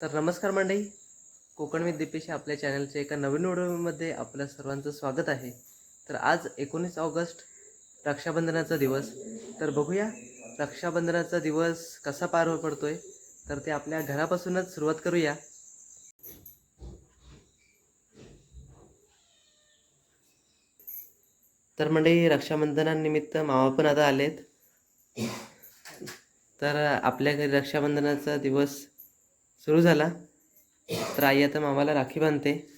तर नमस्कार मंडळी. कोकण विथ दीपेश आपल्या चॅनलच्या एका नवीन व्हिडिओमध्ये आपल्या सर्वांचं स्वागत आहे. तर आज एकोणीस ऑगस्ट रक्षाबंधनाचा दिवस. तर बघूया रक्षाबंधनाचा दिवस कसा पार पडतोय? तर ते आपल्या घरापासूनच सुरुवात करूया. तर मंडळी रक्षाबंधनानिमित्त मामा पण आता आलेत. तर आपल्या घरी रक्षाबंधनाचा दिवस सुरू झाला. तर आई आता मामाला राखी बांधते.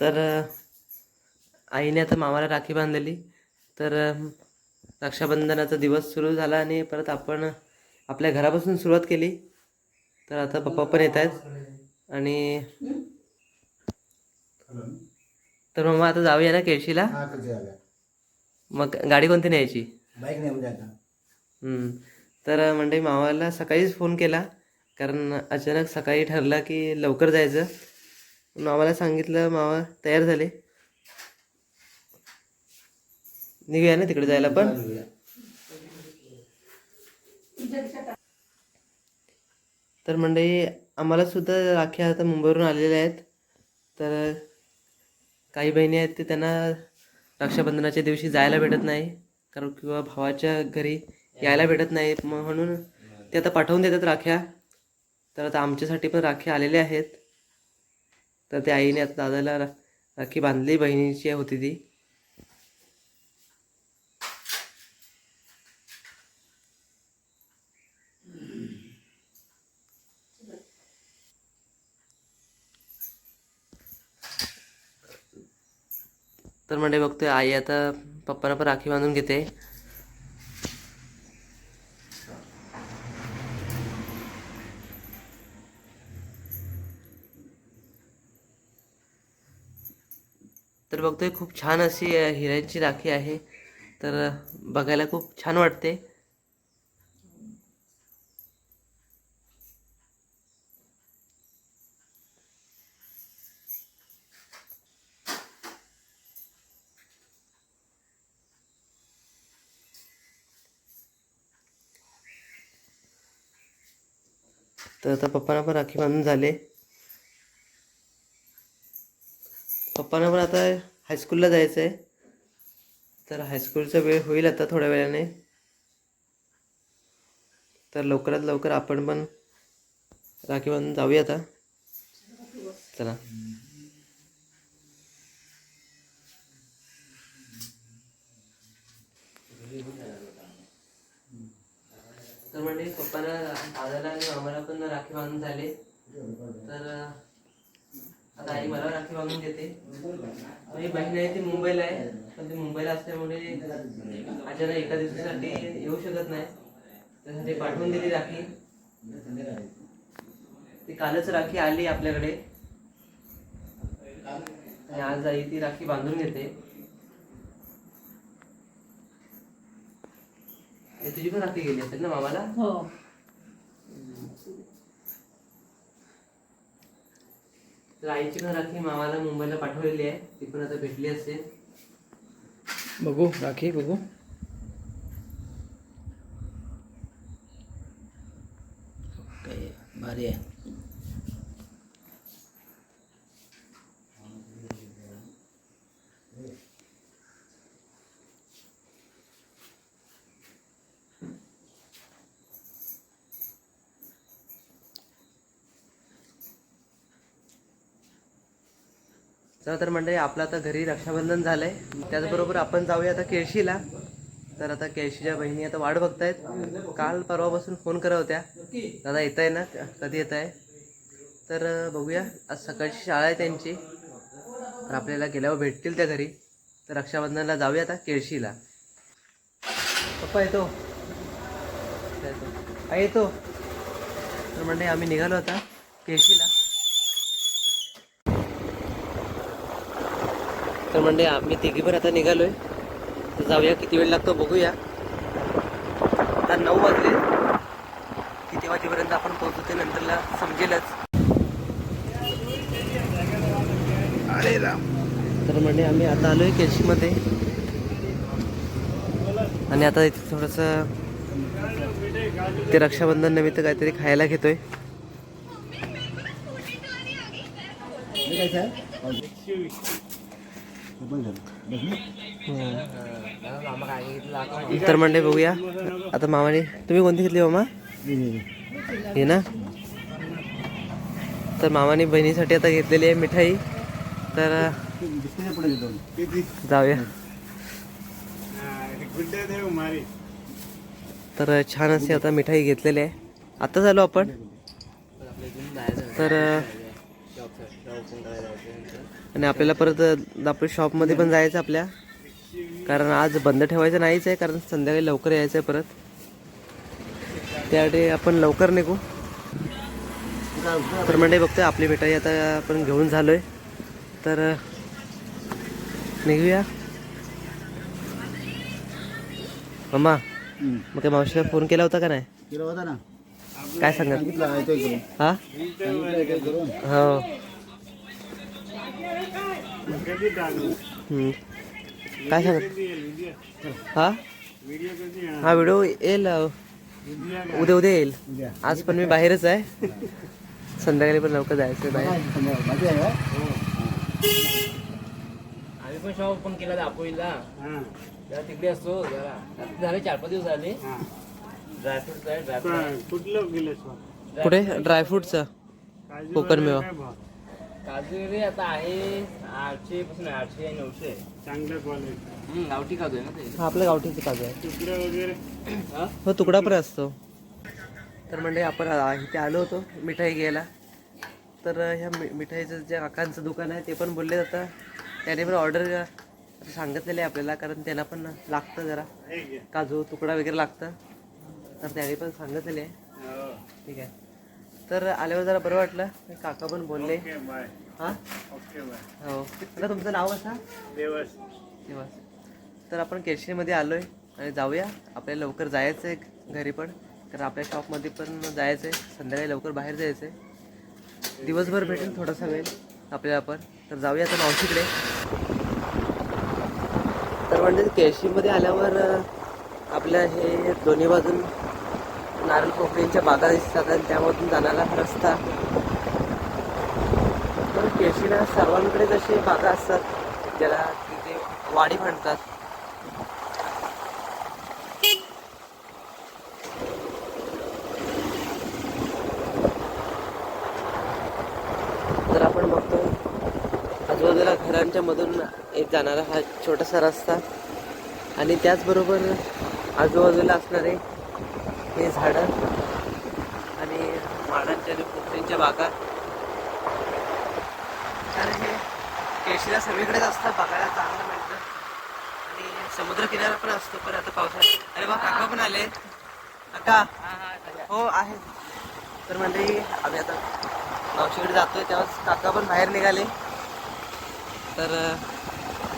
तर आईने आता मामाला राखी बांधलेली तर रक्षाबंधनाचा दिवस सुरू झाला आणि परत आपण आपल्या घरापासून सुरुवात केली. तर आता पप्पा पण येत आहेत. आणि तर मग आता जाऊया ना केळशीला? मग गाडी कोणती न्यायची. तर मंडळी मामाला सकाळीच फोन केला. कारण अचानक सकाळी ठरलं की लवकर जायचं. मामाला सांगितलं मामा तयार झाले. निघूया ना तिकडे जायला पण? तर मंडळी आम्हाला सुद्धा राखी आता मुंबईवरून आलेल्या आहेत. तर काही बहिणी आहेत ते त्यांना रक्षाबंधनाच्या दिवशी जायला भेटत नाही. कारण किंवा भावाच्या घरी यायला भेटत नाही म्हणून ते आता पाठवून देतात राख्या. तर आता आमच्यासाठी पण राख्या आलेल्या आहेत. तर त्या आईने आता दादाला राखी बांधली बहिणीची होती ती. तर म्हणजे बघतोय आई आता पप्पाला पण राखी बांधून घेते. तर बघतोय खूप छान अशी हिऱ्यांची राखी आहे. तर बघायला खूप छान वाटते. तर आता पप्पांना पण राखी बांधून झाले. पप्पांना पण आता हायस्कूलला जायचं आहे तर हायस्कूलचा वेळ होईल आता थोड्या वेळाने. तर लवकरात लवकर आपण पण राखी बांधून जाऊया आता. चला. तर म्हणजे पप्पाला दादाला आणि मामाला पण राखी बांधून झाले. तर आता आई मला राखी बांधून देते. माझी बहीण आहे ती मुंबईला आहे. पण ती मुंबईला असल्यामुळे अचानक एका दिवसासाठी येऊ शकत नाही. त्यासाठी पाठवून दिली राखी. ती कालच राखी आली आपल्याकडे. आणि आज आई ती राखी बांधून घेते. तुझी पण राखी गेली असेल ना मामाला? हो. तर आईची पण राखी मामाला मुंबईला पाठवलेली आहे. ती पण आता भेटली असेल. बघू राखी बघू. भारी आहे. चला तर मंडळी आपलं आता घरी रक्षाबंधन झालंय. त्याचबरोबर आपण जाऊया आता केळशीला. तर आता केळशीच्या बहिणी आता वाट बघतायत. काल परवापासून फोन करा होत्या. दादा येत आहे ना? कधी येत आहे तर बघूया. आज सकाळची शाळा आहे त्यांची. तर आपल्याला गेल्यावर भेटतील त्या घरी. तर रक्षाबंधनला जाऊया आता केळशीला. पप्पा येतो. येतो. आई येतो. तर म्हणजे आम्ही निघालो आता केळशीला. तर म्हणजे आम्ही तिघी पण आता निघालोय. तर जाऊया किती वेळ लागतो बघूया. आता नऊ वाजले. किती वाजेपर्यंत आपण पोहोचू ते नंतरला समजेलच. अरे राम. तर म्हणजे आम्ही आता आलोय केशीमध्ये. आणि आता इथे थोडंसं ते रक्षाबंधन निमित्त काहीतरी खायला घेतोय. तर म्हणजे बघूया. आता मामाने तुम्ही कोणती घेतली मामा? हे ना? तर मामाने बहिणीसाठी आता घेतलेली आहे मिठाई. तर जाऊया. तर छान अशी आता मिठाई घेतलेली आहे. आता झालो आपण. तर आणि आपल्याला परत आपल्या शॉपमध्ये पण जायचं आपल्या. कारण आज बंद ठेवायचं नाहीच आहे कारण संध्याकाळी लवकर यायचं आहे परत. त्यासाठी आपण लवकर निघू. तर म्हणजे बघतोय आपली मिठाई आता आपण घेऊन झालोय. तर निघूया. मम्मा मग काय मावशीला फोन केला होता का नाही? केला होता ना. काय सांगत? करून हा? हो. काय सांगत? हा? हा व्हिडिओ येईल उद्या उद्या येईल. आज पण मी बाहेरच आहे. संध्याकाळी पण लवकर जायचं बाहेर? आम्ही पण शॉप पण केला दापोलीला जरा तिकडे असतो जरा. झाले चार पाच दिवस झाले. ड्रायफ्रूट कुठलं कुठे? ड्रायफ्रूटचं कोकण मेवा. काजू वगैरे आता आहे आठशे पासून आठशे आणि नऊशे. चांगल्या क्वालिटी हम्म, गावठी काजू आहे ना ते? हा आपल्या गावठीचं काजू आहे तुकडे वगैरे? हा? हो तुकडा पण असतो. तर म्हणजे आपण आ- इथे आलो होतो मिठाई घ्यायला. तर ह्या मि- मिठाईचं जे काकांचं दुकान आहे ते पण बोलले आता त्याने पण ऑर्डर सांगितलेले आहे आपल्याला कारण त्यांना पण लागतं जरा. हे घे. काजू तुकडा वगैरे लागतं. तर त्याने पण सांगितलेले आहे. हो. ठीक आहे. तर आल्यावर जरा बरं वाटलं. काका पण बोलले. हां? हो. आता तुमचं नाव कसं? देवस. तेव्हा तर आपण केशरीमध्ये आलो आहे आणि जाऊया. आपल्याला लवकर जायचं आहे घरी पण. कारण आपल्या शॉपमध्ये पण जायचं आहे संध्याकाळी लवकर बाहेर जायचं आहे दिवसभर भेटेल थोडासा वेळ आपल्याला पण. तर जाऊया आता मावशीकडे. तर म्हणजे केशरीमध्ये आल्यावर आपल्या हे दोन्ही बाजून नारळ पोकळींच्या बागा दिसतात आणि त्यामधून जाणारा हा रस्ता तर केशीला सर्वांकडे जसे बागा असतात ज्याला तिथे वाडी म्हणतात. तर आपण बघतो आजूबाजूला घरांच्या मधून एक जाणारा हा छोटासा रस्ता. आणि त्याचबरोबर आजूबाजूला असणारे हे झाडं आणि माडांच्या आणि पोखरींच्या बागा. तर हे केशीला सगळीकडेच असतं बघायला चांगलं मिळतं. आणि समुद्र किनारा पण असतो पण आता पावसाळ्यात. अरे बा काका पण आले. काका. हो आहे. तर म्हणजे आम्ही आता मावशीकडे जातोय तेव्हाच काका पण बाहेर निघाले. तर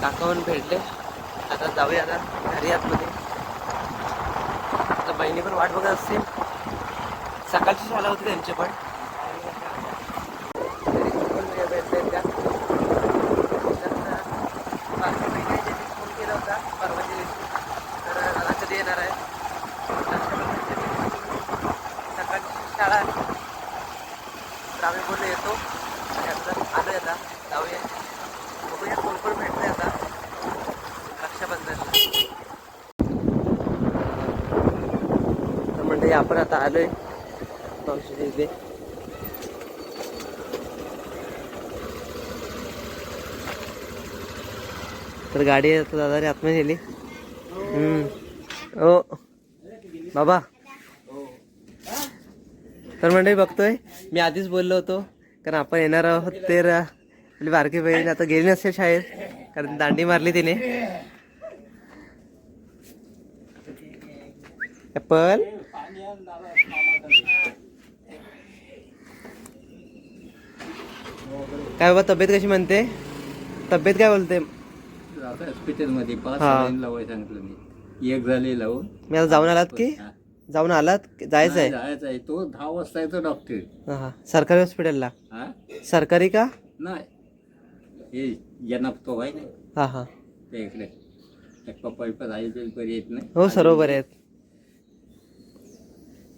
काका पण भेटले. आता जाऊया आता घरी आतमध्ये. बहिणी पण वाट बघत असतील. सकाळची शाळा होती त्यांची पण. शाळा. पण बोलले त्या बाकी महिन्याच्या दिवशी फोन केला होता परवाच्या दिवशी तर दादा कधी येणार आहे रक्षाबंधनच्या दिवशी सकाळची शाळा आहे तर आम्ही बोललो येतो आणि आता आलो आता जाऊया बघूया कोण कोण भेटतंय आता रक्षाबंधनला तर म्हणजे आपण आता आलोय. मावशीच्या इथे तर गाडी आता दादाने आतमध्ये नेली. ओ हो. बाबा. तर मंडळी बघतोय मी आधीच बोललो होतो कारण आपण येणार आहोत तर आपली बारकी बहीण आता गेली नसेल शाळेत कारण दांडी मारली तिने. ॲपल काय बाबा तब्येत कशी म्हणते? तब्येत काय बोलते? आता हॉस्पिटलमध्ये पाच हा. लाईन लावायला सांगितलं मी. एक झाले लावून. मी आता जाऊन आलात की? हा. जाऊन आलात? की जायचं आहे? नाही, जायचं आहे. तो दहा वाजता येतो डॉक्टर हां सरकारी हॉस्पिटलला हा? सरकारी का? नाही. हे जनप तो आहे ना. हां हां. ते इकडे. पप्पा बिप्पा जायचे बरी येत नाही. हो सर्व बरे आहेत.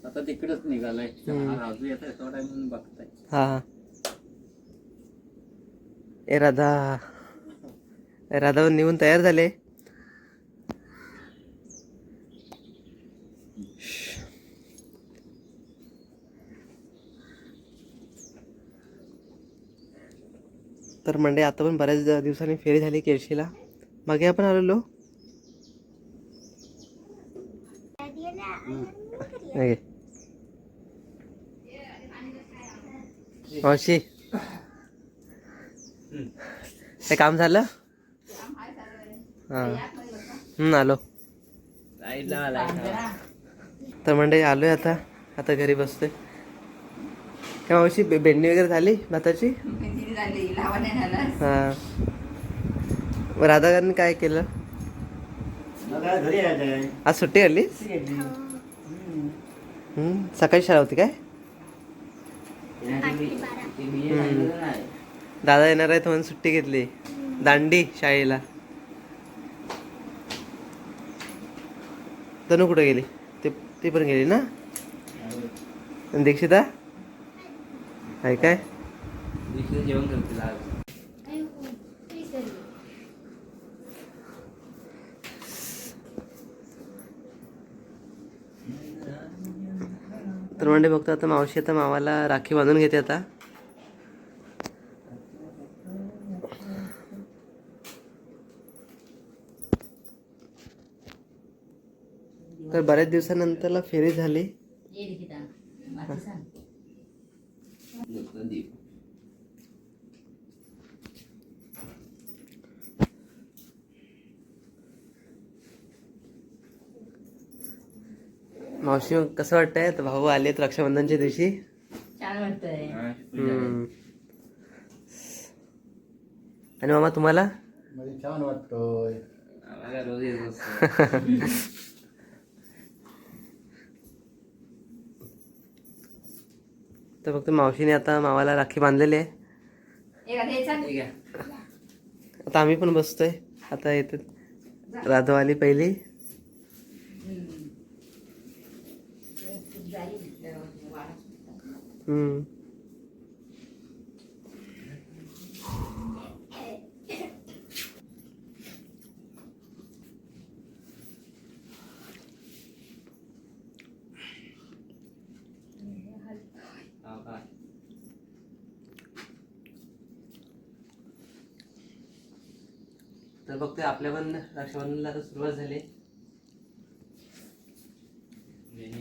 आता तिकडेच निघालाय. हा, राजू येत आहे थोडा म्हणून बघताय. हां. ए राधा. ए राधा निघून तयार झाले? तर म्हणजे आता पण बऱ्याच दिवसांनी फेरी झाली केळशीला. मागे आपण आलेलो. नाही. मावशी. हे काम झालं? हां. आलो. तर म्हणजे आलोय आता. आता घरी बसतोय. काय मावशी बेडणी वगैरे झाली भाताची? हां. राधाकांनी काय केलं? आज सुट्टी आली? सकाळी शाळा होती काय? दादा येणार आहेत म्हणून सुट्टी घेतली. दांडी शाळेला. तनू कुठे गेली? ते ती पण गेली ना? आणि दीक्षिता? आहे काय? दिवशी जेवण करतील म्हणजे बघतो आता मावशी आता मावाला राखी बांधून घेते आता. तर बऱ्याच दिवसानंतरला फेरी झाली. मावशी मग कसं वाटतंय? आता भाऊ आलेत रक्षाबंधनच्या दिवशी. छान वाटतंय. हम्म. आणि मामा तुम्हाला? मध्ये छान वाटतोय. आम्हाला रोज येत असतो तर फक्त मावशीने आता मावाला राखी बांधलेली आहे. एका आता आम्ही पण बसतोय. आता येते राधव आली पहिली. हम्म. तर फक्त आपल्या पण रक्षाबंधनला आता सुरुवात झाली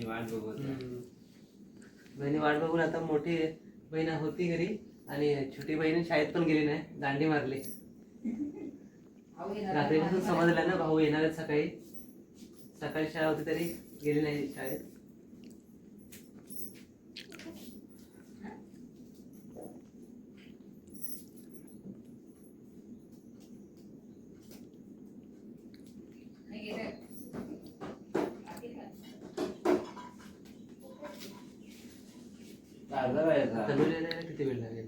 वाट बघत. बहिणी वाट बघून आता मोठी बहीण होती घरी आणि छोटी बहीण शाळेत पण गेली नाही दांडी मारली. रात्रीपासून समजलं ना भाऊ येणार सकाळी. सकाळी शाळा होती तरी गेली नाही शाळेत. अर्धा यायला किती वेळ लागेल?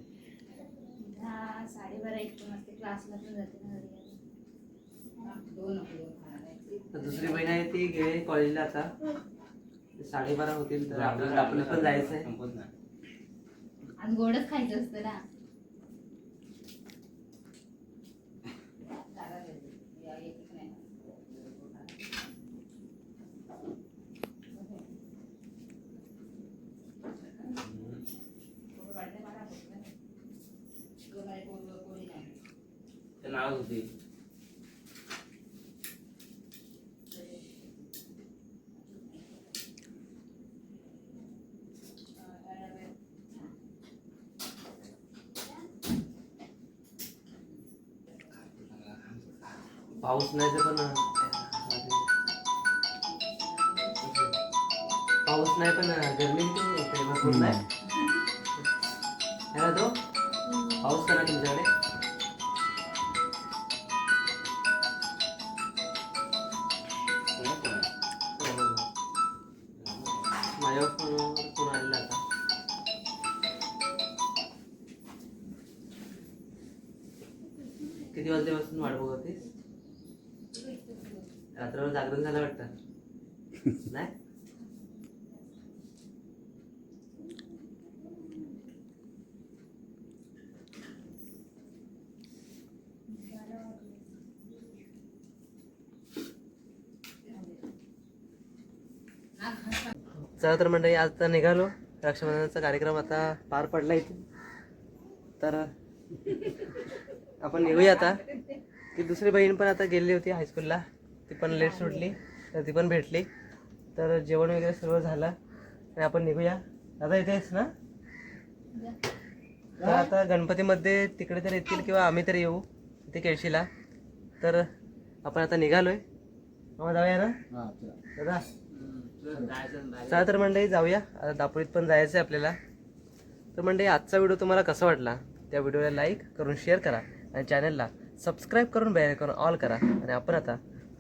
दहा साडेबारा एक पण असते क्लासला पण जाते ना घरी दोन तर दुसरी बहीण आहे ती गेली कॉलेजला आता. साडेबारा होतील तर आपल्याला आपण पण जायचं आहे संपत. आज गोडच खायचं असतं ना. ते नाव होती पाऊस नाही तर पण पाऊस नाही पण गरमी किती होते? भरपूर नाही है ना तो? पाऊस करा तुमच्याकडे रात्रभर जागरण झालं वाटतं. नाही? चला तर मंडळी आज तर निघालो. रक्षाबंधनाचा कार्यक्रम आता पार पडला इथे. तर आपण निघूया आता. ती दुसरी बहीण पण आता गेलेली होती हायस्कूलला ती पण लेट सुटली तर ती पण भेटली. तर जेवण वगैरे सर्व झालं आणि आपण निघूया. आता इथेच ना? तर आता गणपतीमध्ये तिकडे तर येतील किंवा आम्ही तर येऊ इथे केळशीला. तर आपण आता निघालोय. मग जाऊया ना? दादा. चला. तर मंडळी जाऊया. आता दापोलीत पण जायचं आहे आपल्याला. तर मंडळी आजचा व्हिडिओ तुम्हाला कसा वाटला? त्या व्हिडिओला लाईक करून शेअर करा आणि चॅनलला सबस्क्राईब करून बेल करून ऑल करा. आणि आपण आता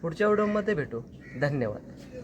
पुढच्या व्हिडिओमध्ये भेटू. धन्यवाद.